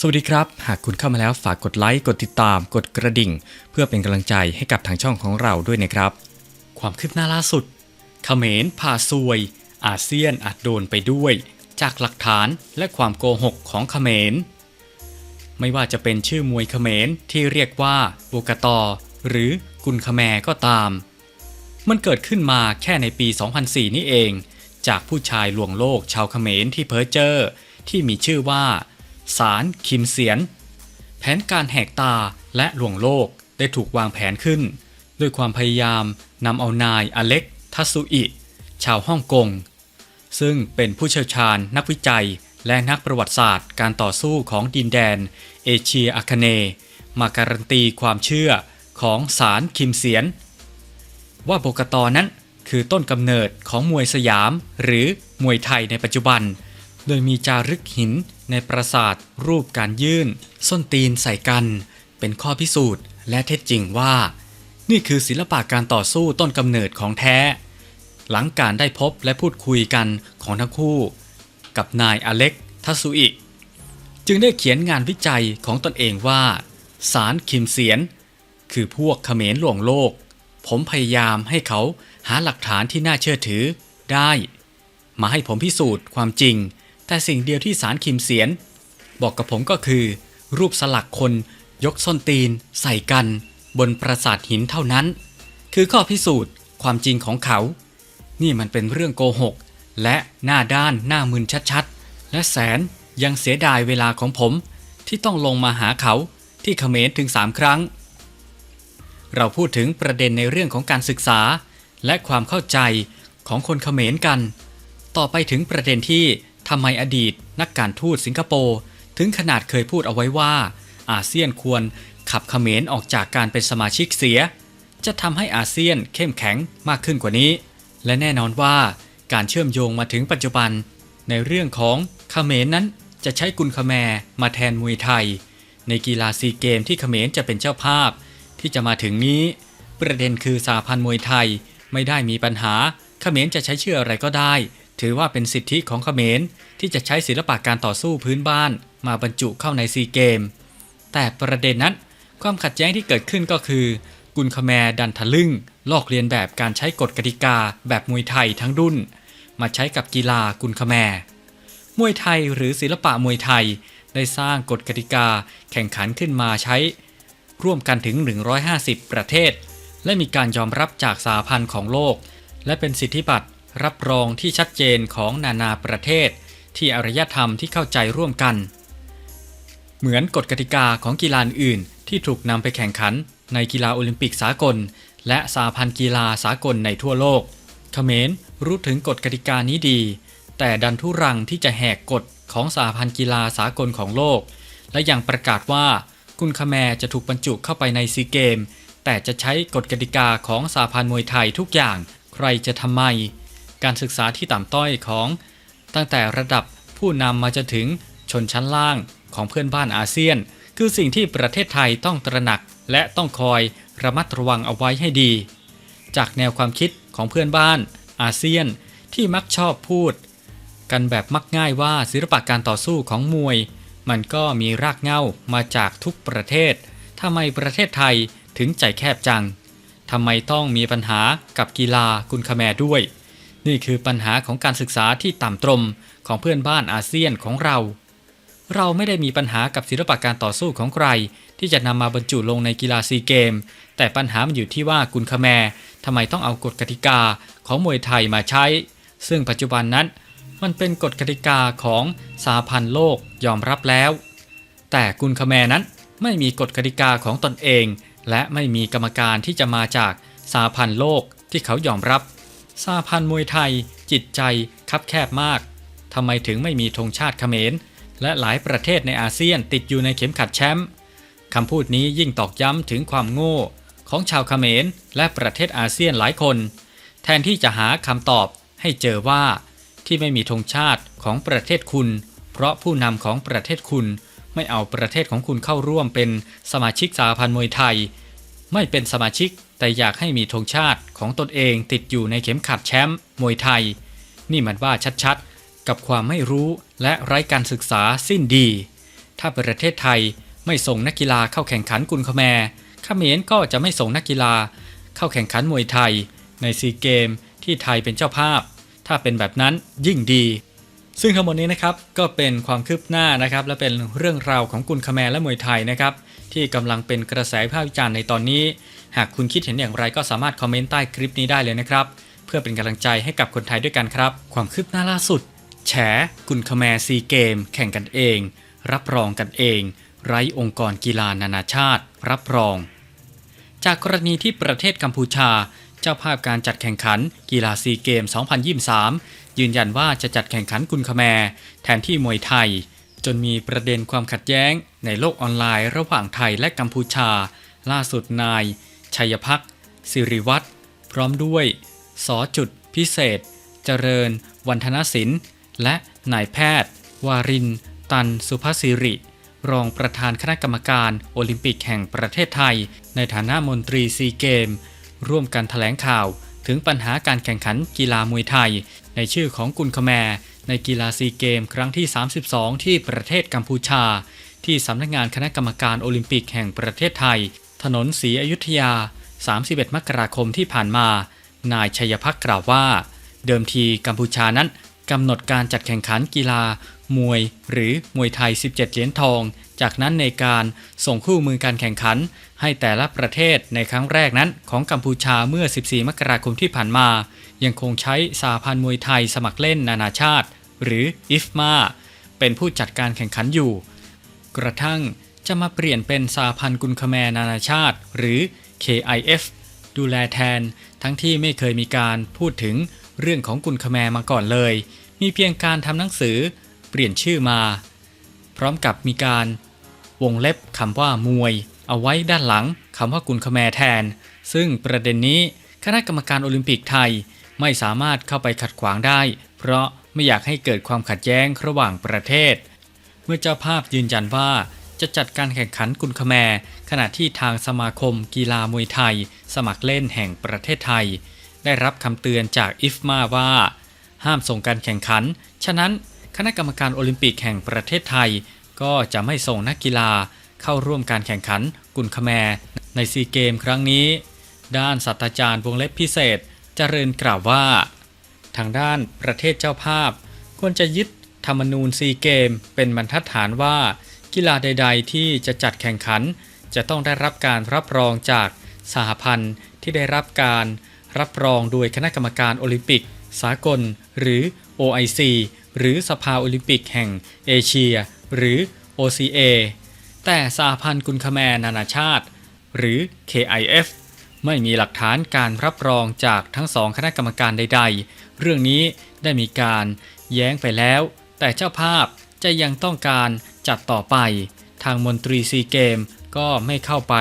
สวัสดีครับ หากคุณเข้ามาแล้วฝากกดไลค์กดติดตาม กดกระดิ่ง เพื่อเป็นกำลังใจให้กับทางช่องของเราด้วยนะครับ ความคืบหน้าล่าสุดเขมรพาซวย อาเซียนอาจโดนไปด้วย จากหลักฐานและความโกหกของเขมร ไม่ว่าจะเป็นชื่อมวยเขมรที่เรียกว่าบูกาตอ หรือกุนคแมก็ตาม มันเกิดขึ้นมาแค่ในปี 2004 นี่เอง จากผู้ชายลวงโลกชาวเขมรที่เพ้อเจ้อที่มีชื่อว่า สารคิมเสียน แผนการแหกตาและหลวงโลกได้ถูกวางแผนขึ้น ด้วยความพยายามนำเอานายอเล็กทัสซุอิ ชาวฮ่องกง ซึ่งเป็นผู้เชี่ยวชาญนักวิจัยและนักประวัติศาสตร์การต่อสู้ของดินแดน เอเชียอาคเนย์มาการันตีความเชื่อของสารคิมเสียน ว่าโบกตอนั้นคือต้นกำเนิดของมวยสยามหรือมวยไทยในปัจจุบัน โดยมีจารึกหินในปราสาทรูปการยื่น ส้นตีนใส่กัน เป็นข้อพิสูจน์และเท็จจริงว่า นี่คือศิลปะการต่อสู้ต้นกำเนิดของแท้ หลังการได้พบและพูดคุยกันของทั้งคู่ กับนายอเล็กทัสุอิ จึงได้เขียนงานวิจัยของตนเองว่า สารคิมเสียน คือพวกเขมรหลวงโลก ผมพยายามให้เขาหาหลักฐานที่น่าเชื่อถือได้ มาให้ผมพิสูจน์ความจริง แต่สิ่งเดียวที่สารคิมเสียน บอกกับผมก็คือ รูปสลักคนยกส้นตีน ใส่กัน บนปราสาทหินเท่านั้น คือข้อพิสูจน์ความจริงของเขา นี่มันเป็นเรื่องโกหก และหน้าด้านหน้ามึนชัดๆ และแสนยังเสียดายเวลาของผม ที่ต้องลงมาหาเขาที่เขมรถึงสามครั้ง เราพูดถึงประเด็นในเรื่องของการศึกษา และความเข้าใจของคนเขมรกัน ต่อไปถึงประเด็นที่ ทำไมอดีต นักการทูตสิงคโปร์ถึงขนาดเคยพูดเอาไว้ว่า อาเซียนควรขับเขมรออกจากการเป็นสมาชิกเสีย จะทำให้อาเซียนเข้มแข็งมากขึ้นกว่านี้ และแน่นอนว่าการเชื่อมโยงมาถึงปัจจุบัน ในเรื่องของเขมรนั้นจะใช้กุนคแมมาแทนมวยไทย ในกีฬาซีเกมที่เขมรจะเป็นเจ้าภาพ ที่จะมาถึงนี้ ประเด็นคือสาพันธ์มวยไทยไม่ได้มีปัญหาเขมรจะใช้ชื่ออะไรก็ได้ ถือว่าเป็นสิทธิของเขมรที่จะใช้ศิลปะการต่อสู้พื้นบ้านมาบรรจุเข้าในซีเกม แต่ประเด็นนั้นความขัดแย้งที่เกิดขึ้นก็คือ กุนคแมดันทะลึ่ง ลอกเลียนแบบการใช้กฎกติกาแบบมวยไทยทั้งรุ่น มาใช้กับกีฬากุนคแมมวยไทยหรือศิลปะมวยไทยได้สร้างกฎกติกาแข่งขันขึ้นมาใช้ ร่วมกันถึง 150 ประเทศ และมีการยอมรับจากสาพันธ์ของโลก และเป็นสิทธิบัตร รับรองที่ชัดเจนของนานาประเทศ ที่อารยธรรมที่เข้าใจร่วมกัน เหมือนกฎกติกาของกีฬาอื่นที่ถูกนำไปแข่งขัน ในกีฬาโอลิมปิกสากล และสาพันธ์กีฬาสากลในทั่วโลกเขมรรู้ถึงกฎกติกานี้ดี แต่ดันทุรังที่จะแหกกฎของสาพันธ์กีฬาสากลของโลก และยังประกาศว่ากุนคแมจะถูกบรรจุเข้าไปในซีเกม แต่จะใช้กฎกติกาของสาพันธ์มวยไทยทุกอย่าง ใครจะทำไม การศึกษาที่ต่ำต้อยของ ตั้งแต่ระดับผู้นำมาจะถึงชนชั้นล่างของเพื่อนบ้านอาเซียน คือสิ่งที่ประเทศไทยต้องตระหนักและต้องคอยระมัดระวังเอาไว้ให้ดี จากแนวความคิดของเพื่อนบ้าน อาเซียนที่มักชอบพูด กันแบบมักง่ายว่าศิลปะการต่อสู้ของมวย มันก็มีรากเหง้ามาจากทุกประเทศทำไมประเทศไทยถึงใจแคบจังทำไมต้องมีปัญหากับกีฬากุนคแมด้วย นี่คือปัญหาของการศึกษาที่ต่ำตรมของเพื่อนบ้านอาเซียนของเรา เราไม่ได้มีปัญหากับศิลปะการต่อสู้ของใคร ที่จะนำมาบรรจุลงในกีฬาซีเกม แต่ปัญหามันอยู่ที่ว่ากุนคแมทำไมต้องเอากฎกติกาของมวยไทยมาใช้ ซึ่งปัจจุบันนั้น มันเป็นกฎกติกาของสาพันธ์โลกยอมรับแล้ว แต่กุนคแมนั้นไม่มีกฎกติกาของตนเอง และไม่มีกรรมการที่จะมาจากสาพันธ์โลกที่เขายอมรับ สาพันธ์มวยไทย จิตใจคับแคบมากทำไมถึงไม่มีธงชาติเขมร และหลายประเทศในอาเซียนติดอยู่ในเข็มขัดแชมป์คำพูดนี้ยิ่งตอกย้ำถึงความโง่ ของชาวเขมร และประเทศอาเซียนหลายคน แทนที่จะหาคำตอบให้เจอว่า ที่ไม่มีธงชาติของประเทศคุณ เพราะผู้นำของประเทศคุณ ไม่เอาประเทศของคุณเข้าร่วมเป็นสมาชิกสาพันธ์มวยไทย ไม่เป็นสมาชิก แต่อยากให้มีธงชาติของตนเองติดอยู่ในเข็มขัดแชมป์มวยไทย นี่มันว่าชัดๆ กับความไม่รู้และไร้การศึกษาสิ้นดี ถ้าประเทศไทยไม่ส่งนักกีฬาเข้าแข่งขันกุนคแมร์ขมรก็จะไม่ส่งนักกีฬา เข้าแข่งขันมวยไทย ในซีเกมที่ไทยเป็นเจ้าภาพ ถ้าเป็นแบบนั้นยิ่งดี ซึ่งทั้งหมดนี้นะครับก็เป็นความคืบหน้านะครับ และเป็นเรื่องราวของกุนคแมร์และมวยไทยนะครับที่กำลังเป็นกระแสวิพากษ์วิจารณ์ในตอนนี้ หากคุณคิดเห็นอย่างไรก็สามารถคอมเมนต์ใต้คลิปนี้ได้เลยนะครับ เพื่อเป็นกำลังใจให้กับคนไทยด้วยกันครับ ความคืบหน้าล่าสุด แฉกุนคแมซีเกม แข่งกันเอง รับรองกันเอง ไร้องค์กรกีฬานานาชาติ รับรอง จากกรณีที่ประเทศกัมพูชา เจ้าภาพการจัดแข่งขัน กีฬาซีเกม 2023 ยืนยันว่าจะจัดแข่งขันกุนคแมแทนที่มวยไทยจนมีประเด็นความขัดแย้งในโลกออนไลน์ระหว่างไทยและกัมพูชา ล่าสุดนาย ชัยพักสิริวัตรพร้อมด้วยสอจุดพิเศษ เจริญ วันธนศิลป์ และนายแพทย์ วาริน ตันสุภศิริ รองประธานคณะกรรมการโอลิมปิกแห่งประเทศไทย ในฐานะมนตรีซีเกม ร่วมกันแถลงข่าว ถึงปัญหาการแข่งขันกีฬามวยไทย ในชื่อของกุลคแม ในกีฬาซีเกม ครั้งที่ 32 ที่ประเทศกัมพูชา ที่สำนักงานคณะกรรมการโอลิมปิกแห่งประเทศไทย ถนนศรีอยุธยา 31 มกราคมที่ผ่านมา นายชัยพักกล่าวว่า เดิมทีกัมพูชานั้นกำหนดการจัดแข่งขันกีฬา มวย หรือมวยไทย 17 เหรียญทอง จากนั้นในการส่งคู่มือการแข่งขัน ให้แต่ละประเทศในครั้งแรกนั้น ของกัมพูชาเมื่อ 14 มกราคมที่ผ่านมา ยังคงใช้สาพันธ์มวยไทยสมัครเล่นนานาชาติ หรือ IFMA เป็นผู้จัดการแข่งขันอยู่ กระทั่ง จะมาเปลี่ยนเป็นสาพันธ์กุนคแมนานาชาติ หรือ KIF ดูแลแทน ทั้งที่ไม่เคยมีการพูดถึงเรื่องของกุนคแมมาก่อนเลย มีเพียงการทำหนังสือ เปลี่ยนชื่อมา พร้อมกับมีการ วงเล็บคำว่ามวย เอาไว้ด้านหลังคำว่ากุนคแมแทน ซึ่งประเด็นนี้คณะกรรมการโอลิมปิกไทย ไม่สามารถเข้าไปขัดขวางได้ เพราะไม่อยากให้เกิดความขัดแย้งระหว่างประเทศ เมื่อเจ้าภาพยืนยันว่า จะจัดการแข่งขันกุนคแมร์ขณะที่ทางสมาคมกีฬามวยไทย สมัครเล่นแห่งประเทศไทย ได้รับคำเตือนจากอิฟมาว่า ห้ามส่งการแข่งขัน ฉะนั้นคณะกรรมการโอลิมปิกแห่งประเทศไทย ก็จะไม่ส่งนักกีฬาเข้าร่วมการแข่งขันกุนคแมร์ในซีเกมครั้งนี้ ด้านศาสตราจารย์วงเล็บพิเศษเจริญกล่าวว่า ทางด้านประเทศเจ้าภาพ ควรจะยึดธรรมนูญซีเกมเป็นบรรทัดฐานว่า กีฬาใด ๆ ที่จะจัดแข่งขัน จะต้องได้รับการรับรองจากสหพันธ์ที่ได้รับการรับรองโดยคณะกรรมการโอลิมปิก สากล หรือ OIC หรือสภาโอลิมปิกแห่งเอเชีย หรือ OCA แต่สหพันธ์กุนคแมนานาชาติ หรือ KIF ไม่มีหลักฐานการรับรองจากทั้งสองคณะกรรมการใด ๆ เรื่องนี้ได้มีการแย้งไปแล้ว แต่เจ้าภาพจะยังต้องการ จัดต่อไป ทางมนตรีซีเกมก็ไม่เข้าไป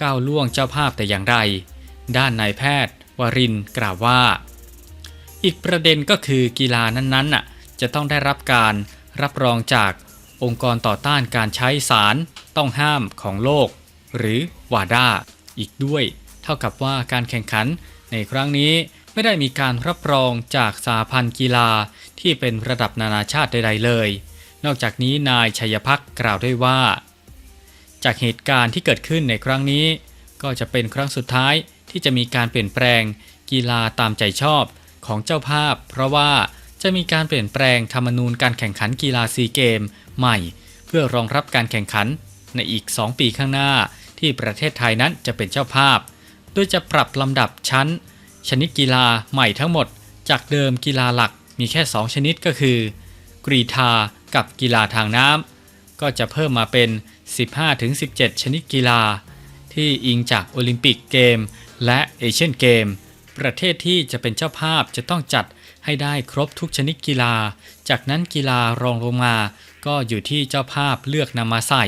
ก้าวล่วงเจ้าภาพแต่อย่างใดด้านนายแพทย์ วรินกล่าวว่า อีกประเด็นก็คือกีฬานั้นๆน่ะจะต้องได้รับการรับรองจากองค์กรต่อต้านการใช้สารต้องห้ามของโลก หรือวาดาอีกด้วย เท่ากับว่าการแข่งขันในครั้งนี้ไม่ได้มีการรับรองจากสาพันธ์กีฬาที่เป็นระดับนานาชาติใดๆเลย นอกจากนี้นายชัยพักษ์กล่าวด้วยว่า จากเหตุการณ์ที่เกิดขึ้นในครั้งนี้ ก็จะเป็นครั้งสุดท้ายที่จะมีการเปลี่ยนแปลง กีฬาตามใจชอบของเจ้าภาพ เพราะว่าจะมีการเปลี่ยนแปลงธรรมนูญการแข่งขันกีฬาซีเกม ใหม่ เพื่อรองรับการแข่งขันในอีก 2 ปีข้างหน้า ที่ประเทศไทยนั้นจะเป็นเจ้าภาพ โดยจะปรับลำดับชั้น ชนิดกีฬาใหม่ทั้งหมด จากเดิมกีฬาหลักมีแค่ 2 ชนิดก็คือ กรีธา กับกีฬาทางน้ำก็จะเพิ่มมาเป็น 15-17 ชนิดกีฬา ที่อิงจากโอลิมปิกเกม และเอเชียนเกม ประเทศที่จะเป็นเจ้าภาพจะต้องจัดให้ได้ครบทุกชนิดกีฬา จากนั้นกีฬารองลงมาก็อยู่ที่เจ้าภาพเลือกนำมาใส่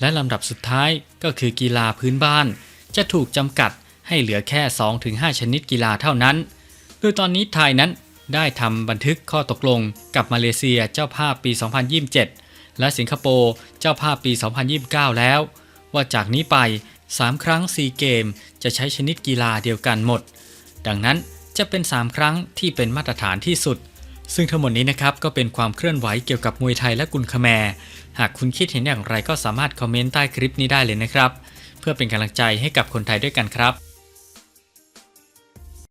และลำดับสุดท้ายก็คือกีฬาพื้นบ้าน จะถูกจำกัดให้เหลือแค่ 2-5 ชนิดกีฬาเท่านั้น โดยตอนนี้ไทยนั้น ได้ทำบันทึกข้อตกลงกับมาเลเซียเจ้าภาพปี 2027 และสิงคโปร์เจ้าภาพปี 2029 แล้ว ว่าจากนี้ไป 3 ครั้งซีเกมจะใช้ชนิดกีฬาเดียวกันหมด ดังนั้นจะเป็น 3 ครั้งที่เป็นมาตรฐานที่สุด ซึ่งทั้งหมดนี้นะครับก็เป็นความเคลื่อนไหวเกี่ยวกับมวยไทยและกุนคแมร์หากคุณคิดเห็นอย่างไรก็สามารถคอมเมนต์ใต้คลิปนี้ได้เลยนะครับ เพื่อเป็นกำลังใจให้กับคนไทยด้วยกันครับ